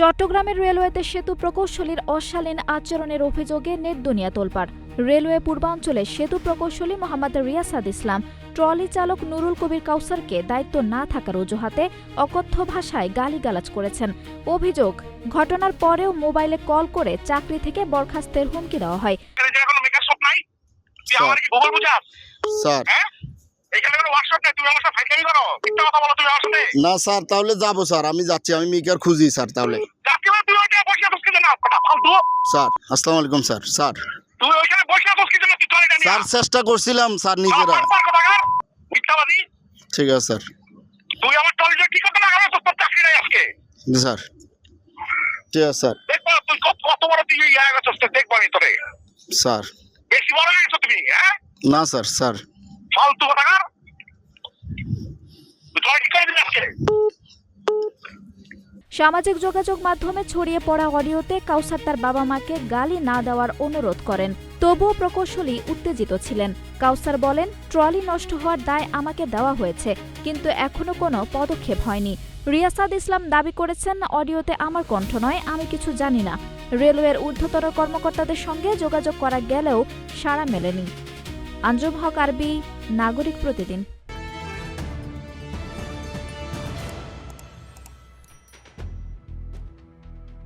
চট্টগ্রামের রেলওয়েতে সেতু প্রকৌশলীর অশালীন আচরণের অভিযোগে নেট দুনিয়া তোলপাড়। রেলওয়ে পূর্বাঞ্চলে সেতু প্রকৌশলী মোহাম্মদ রিয়াসাদ ইসলাম ট্রলি চালক নুরুল কবির কাউসারকে দায়িত্ব না থাকার অজুহাতে অকথ্য ভাষায় গালিগালাজ করেছেন। অভিযোগ ঘটনার পরেও মোবাইলে কল করে চাকরি থেকে বরখাস্তের হুমকি দেওয়া হয়। স্যার। না স্যার তাহলে যাব স্যার। আমি যাচ্ছি আমি মিকার খুঁজি স্যার তাহলে। যাকে বলে তুমি ওইখানে বসে আছিস কিন্তু না কথা ফালতু স্যার আসসালামু আলাইকুম স্যার স্যার। স্যার চেষ্টা করছিলাম স্যার নিজেরা। ঠিক আছে স্যার। তুই আমার কি করতে না আমার তোর চাকরি নাই আজকে। স্যার ঠিক আছে স্যার। দেখব তুই কত বড় তুই ইয়ে গেছিস দেখব স্যার। বেশি বড় হয়ে গেছো তুমি হ্যাঁ? না স্যার স্যার। ফালতু কথাকার সামাজিক যোগাযোগ মাধ্যমে ছড়িয়ে পড়া অডিওতে কাউসার তার বাবা মাকে গালি না দেওয়ার অনুরোধ করেন। তবুও প্রকৌশলী উত্তেজিত ছিলেন। কাউসার বলেন, ট্রলি নষ্ট হওয়ার দায় আমাকে দেওয়া হয়েছে, কিন্তু এখনও কোনো পদক্ষেপ হয়নি। রিয়াসাদ ইসলাম দাবি করেছেন, অডিওতে আমার কণ্ঠ নয়, আমি কিছু জানি না। রেলওয়ের ঊর্ধ্বতর কর্মকর্তাদের সঙ্গে যোগাযোগ করা গেলেও সাড়া মেলেনি। আঞ্জুম হক আরবি নাগরিক প্রতিদিন।